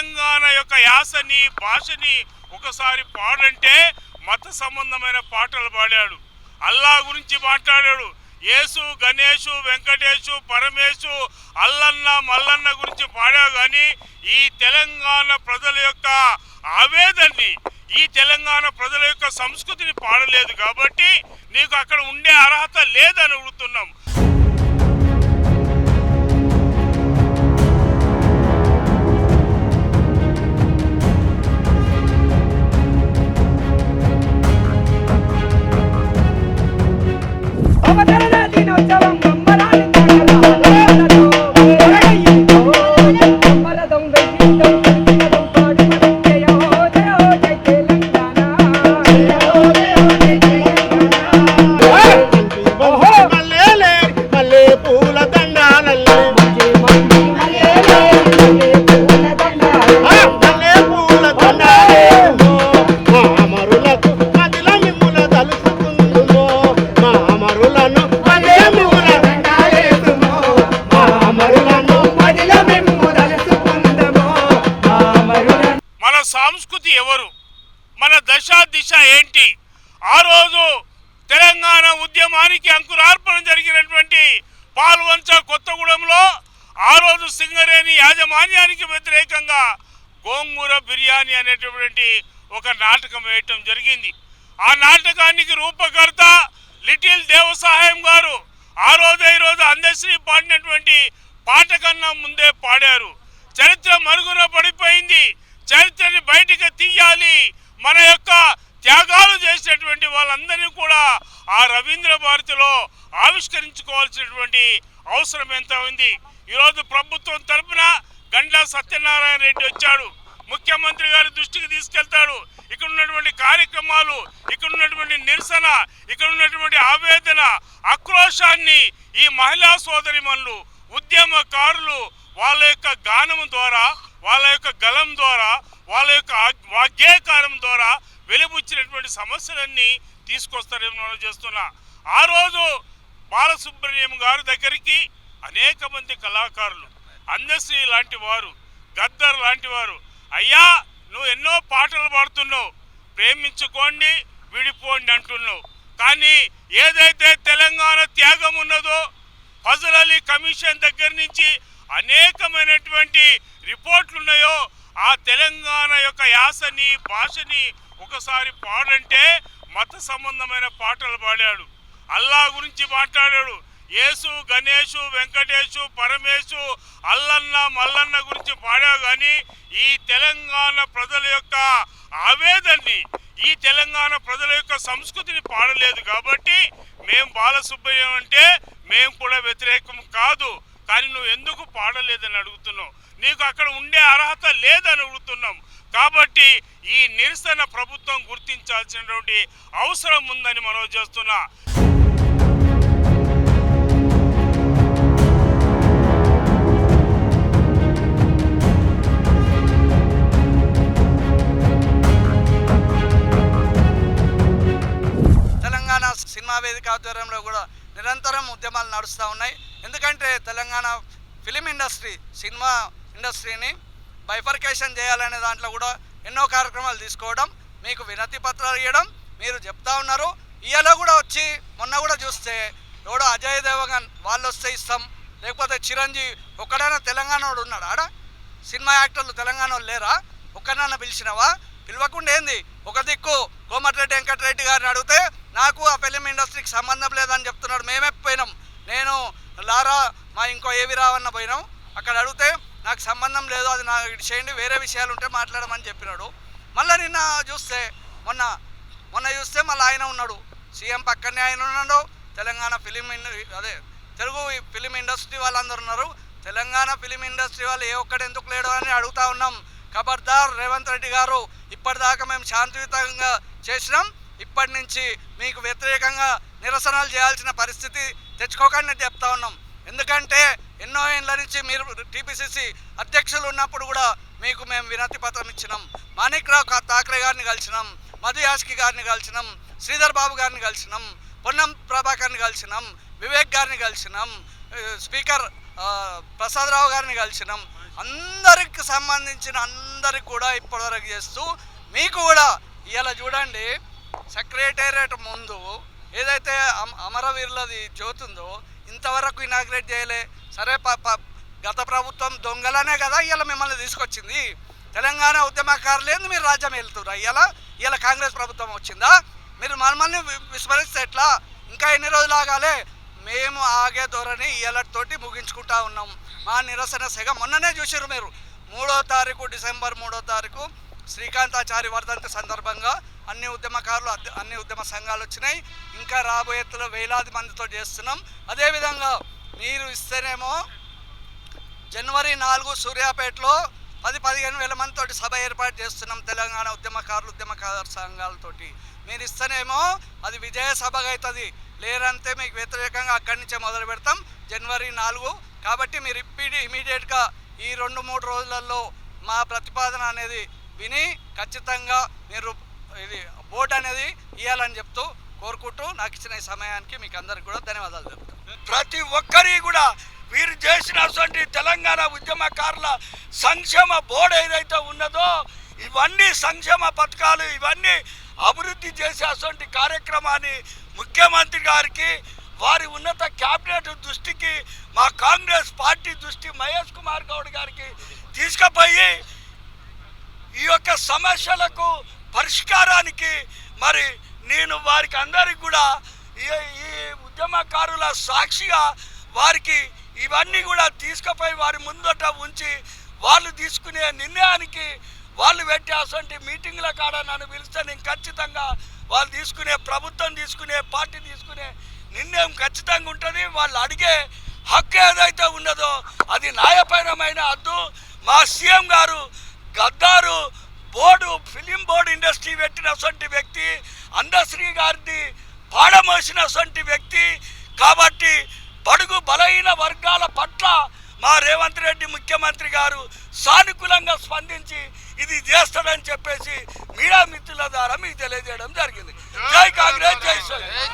తెలంగాణ యొక్క యాసని భాషని ఒకసారి పాడంటే మత సంబంధమైన పాటలు పాడాడు. అల్లా గురించి మాట్లాడాడు. యేసు గణేషు వెంకటేషు పరమేశు అల్లన్న మల్లన్న గురించి పాడావు కానీ ఈ తెలంగాణ ప్రజల యొక్క ఆవేదనని ఈ తెలంగాణ ప్రజల యొక్క సంస్కృతిని పాడలేదు కాబట్టి నీకు అక్కడ ఉండే అర్హత లేదని అడుగుతున్నాం. పాల్వంచ కొత్తగూడెంలో ఆ రోజు సింగరేణి యాజమాన్యానికి వ్యతిరేకంగా గోంగూర బిర్యానీ అనేటటువంటి ఒక నాటకం వేయటం జరిగింది. ఆ నాటకానికి రూపకర్త లిటిల్ దేవసహాయం గారు ఆ రోజు ఈ రోజు అందశ్రీ పాడినటువంటి పాట కన్నా ముందే పాడారు. చరిత్ర మరుగున పడిపోయింది. చరిత్రని బయటికి తీయాలి. మన యొక్క త్యాగాలు చేసినటువంటి వాళ్ళందరినీ కూడా ఆ రవీంద్ర భారతిలో ఆవిష్కరించుకోవాల్సినటువంటి అవసరం ఎంత ఉంది? ఈరోజు ప్రభుత్వం తరపున గండ్ల సత్యనారాయణ రెడ్డి వచ్చాడు. ముఖ్యమంత్రి గారి దృష్టికి తీసుకెళ్తాడు. ఇక్కడ ఉన్నటువంటి కార్యక్రమాలు ఇక్కడ ఉన్నటువంటి నిరసన ఇక్కడ ఉన్నటువంటి ఆవేదన ఆక్రోశాన్ని ఈ మహిళా సోదరిమణులు ఉద్యమకారులు వాళ్ళ యొక్క గానం ద్వారా వాళ్ళ యొక్క గలం ద్వారా వాళ్ళ యొక్క ఆ- వాగ్గేయకారం ద్వారా వెలుబుచ్చినటువంటి సమస్యలన్నీ తీసుకొస్తారేమో మనం చేస్తున్నా ఆ రోజు బాలసుబ్రహ్మణ్యం గారి దగ్గరికి అనేక మంది కళాకారులు అందశ్రీ లాంటి వారు గద్దర్ లాంటి వారు అయ్యా నువ్వు ఎన్నో పాటలు పాడుతున్నావు ప్రేమించుకోండి విడిపోండి అంటున్నావు. కానీ ఏదైతే తెలంగాణ త్యాగం ఉన్నదో ఫజల్ అలీ కమిషన్ దగ్గర నుంచి అనేకమైనటువంటి రిపోర్ట్లు ఉన్నాయో ఆ తెలంగాణ యొక్క యాసని భాషని ఒకసారి పాడంటే మత సంబంధమైన పాటలు పాడాడు. అల్లా గురించి మాట్లాడాడు. యేసు గణేషు వెంకటేశు పరమేశు అల్లన్న మల్లన్న గురించి పాడావు కానీ ఈ తెలంగాణ ప్రజల యొక్క ఆవేదనని ఈ తెలంగాణ ప్రజల యొక్క సంస్కృతిని పాడలేదు కాబట్టి మేము బాలసుబ్బయ్యం అంటే మేము కూడా వ్యతిరేకం కాదు. కానీ నువ్వు ఎందుకు పాడలేదని అడుగుతున్నావు? నీకు అక్కడ ఉండే అర్హత లేదని అడుగుతున్నాం. కాబట్టి ఈ నిరసన ప్రభుత్వం గుర్తించాల్సినటువంటి అవసరం ఉందని మనం చేస్తున్నా. తెలంగాణ సినిమా వేదిక ఆధ్వర్యంలో కూడా నిరంతరం ఉద్యమాలు నడుస్తూ ఉన్నాయి. ఎందుకంటే తెలంగాణ ఫిలిం ఇండస్ట్రీ సినిమా ఇండస్ట్రీని బైఫర్కేషన్ చేయాలనే దాంట్లో కూడా ఎన్నో కార్యక్రమాలు తీసుకోవడం మీకు వినతి పత్రాలు ఇవ్వడం మీరు చెప్తా ఉన్నారు. ఇయలో కూడా వచ్చి మొన్న కూడా చూస్తే ఎవడో అజయ్ దేవగన్ వాళ్ళు వస్తే ఇస్తాం లేకపోతే చిరంజీవి ఒక్కడైనా తెలంగాణ వాడు ఉన్నాడు? ఆడ? సినిమా యాక్టర్లు తెలంగాణ వాళ్ళు లేరా? ఒక్కనన్నా పిలిచినవా? పిలవకుండా ఏంది? ఒక దిక్కు కోమటిరెడ్డి వెంకటరెడ్డి గారిని అడిగితే నాకు ఆ ఫిలిం ఇండస్ట్రీకి సంబంధం లేదని చెప్తున్నాడు మేమే పోయినాం. నేను లారా మా ఇంకో ఏవి రావన్న పోయినాం అక్కడ అడిగితే నాకు సంబంధం లేదు అది నాకు ఇటు చేయండి వేరే విషయాలు ఉంటే మాట్లాడమని చెప్పినాడు. మళ్ళీ నిన్న చూస్తే మొన్న మొన్న చూస్తే మళ్ళీ ఆయన ఉన్నాడు. సీఎం పక్కనే ఆయన ఉన్నాడు. తెలంగాణ ఫిలిం అదే తెలుగు ఫిలిం ఇండస్ట్రీ వాళ్ళందరూ ఉన్నారు. తెలంగాణ ఫిలిం ఇండస్ట్రీ వాళ్ళు ఏ ఒక్కడు ఎందుకు లేడు అని అడుగుతా ఉన్నాం. ఖబర్దార్ రేవంత్ రెడ్డి గారు ఇప్పటిదాకా మేము శాంతియుతంగా చేసినాం. ఇప్పటి నుంచి మీకు వ్యతిరేకంగా నిరసనలు చేయాల్సిన పరిస్థితి తెచ్చుకోకండి చెప్తా ఉన్నాం. ఎందుకంటే ఎన్నో ఏళ్ళ నుంచి మీరు టీపీసీసీ అధ్యక్షులు ఉన్నప్పుడు కూడా మీకు మేము వినతి పత్రం ఇచ్చినాం. మాణిక్రావు కా- ఠాక్రే గారిని కలిసినాం. మధు యాస్కి గారిని కలిసినాం. శ్రీధర్ బాబు గారిని కలిసినాం. పొన్నం ప్రభాకర్ని కలిసినాం. వివేక్ గారిని కలిసినాం. స్పీకర్ ప్రసాదరావు గారిని కలిసినాం. అందరికి సంబంధించిన అందరికి కూడా ఇప్పటివరకు చేస్తూ మీకు కూడా ఇలా చూడండి. సెక్రటేరియట్ ముందు ఏదైతే అమ- అమరవీరులది జ్యోతి ఉందో ఇంతవరకు ఇనాగ్రేట్ చేయలే. సరే గత ప్రభుత్వం దొంగలనే కదా ఇలా మిమ్మల్ని తీసుకొచ్చింది. తెలంగాణ ఉద్యమకారులేదు మీరు రాజ్యం వెళ్తున్నారు ఇలా ఇలా కాంగ్రెస్ ప్రభుత్వం వచ్చిందా? మీరు మమ్మల్ని వి- విస్మరిస్తే ఎట్లా? ఇంకా ఎన్ని రోజులు ఆగాలి? మేము ఆగే ధోరణి ఇవాళతోటి ముగించుకుంటా ఉన్నాం. మా నిరసన సెగ మొన్ననే చూసారు మీరు. మూడో తారీఖు డిసెంబర్ మూడో తారీఖు శ్రీకాంతాచారి వర్ధంతి సందర్భంగా అన్ని ఉద్యమకారులు అన్ని ఉద్యమ సంఘాలు వచ్చినాయి. ఇంకా రాబోయేలో వేలాది మందితో చేస్తున్నాం. అదేవిధంగా మీరు ఇస్తేనేమో జనవరి నాలుగు సూర్యాపేటలో పది పదిహేను వేల మందితోటి సభ ఏర్పాటు చేస్తున్నాం తెలంగాణ ఉద్యమకారులు ఉద్యమకారు సంఘాలతోటి. మీరు ఇస్తేనేమో అది విజయ సభగా అవుతుంది లేరంతే మీకు వ్యతిరేకంగా అక్కడి నుంచే మొదలు పెడతాం జనవరి నాలుగు. కాబట్టి మీరు ఇప్పటి ఇమీడియట్గా ఈ రెండు మూడు రోజులలో మా ప్రతిపాదన అనేది విని ఖచ్చితంగా మీరు ఇది బోట్ అనేది ఇవ్వాలని చెప్తూ కోరుకుంటూ నాకు ఇచ్చిన ఈ సమయానికి మీకు అందరికి కూడా ధన్యవాదాలు చెప్తాను ప్రతి ఒక్కరి కూడా వీరు చేసినటువంటి తెలంగాణ ఉద్యమకారుల సంక్షేమ బోర్డు ఏదైతే ఉన్నదో ఇవన్నీ సంక్షేమ పథకాలు ఇవన్నీ అభివృద్ధి చేసేటువంటి కార్యక్రమాన్ని ముఖ్యమంత్రి గారికి వారి ఉన్నత క్యాబినెట్ దృష్టికి మా కాంగ్రెస్ పార్టీ దృష్టి మహేష్ కుమార్ గౌడ్ గారికి తీసుకుపోయి ఈ యొక్క సమస్యలకు పరిష్కారానికి మరి నేను వారికి అందరికి కూడా ఈ ఈ ఉద్యమకారుల సాక్షిగా వారికి ఇవన్నీ కూడా తీసుకుపోయి వారి ముందట ఉంచి వాళ్ళు తీసుకునే నిర్ణయానికి వాళ్ళు పెట్టేటువంటి మీటింగ్ల కాడ నన్ను పిలిస్తే నేను ఖచ్చితంగా వాళ్ళు తీసుకునే ప్రభుత్వం తీసుకునే పార్టీ తీసుకునే నిర్ణయం ఖచ్చితంగా ఉంటుంది. వాళ్ళు అడిగే హక్కు ఏదైతే ఉన్నదో అది న్యాయపరమైన హద్దు మా సీఎం గారు Gaddar board film board industry పెట్టినటువంటి వ్యక్తి అందశ్రీ గారిని పాడమోసినటువంటి వ్యక్తి. కాబట్టి బడుగు బలహీన వర్గాల పట్ల మా రేవంత్ రెడ్డి ముఖ్యమంత్రి గారు సానుకూలంగా స్పందించి ఇది చేస్తాడని చెప్పేసి మీడియా మిత్రుల ద్వారా మీకు తెలియజేయడం జరిగింది. జై కాంగ్రెస్ జై సోనియా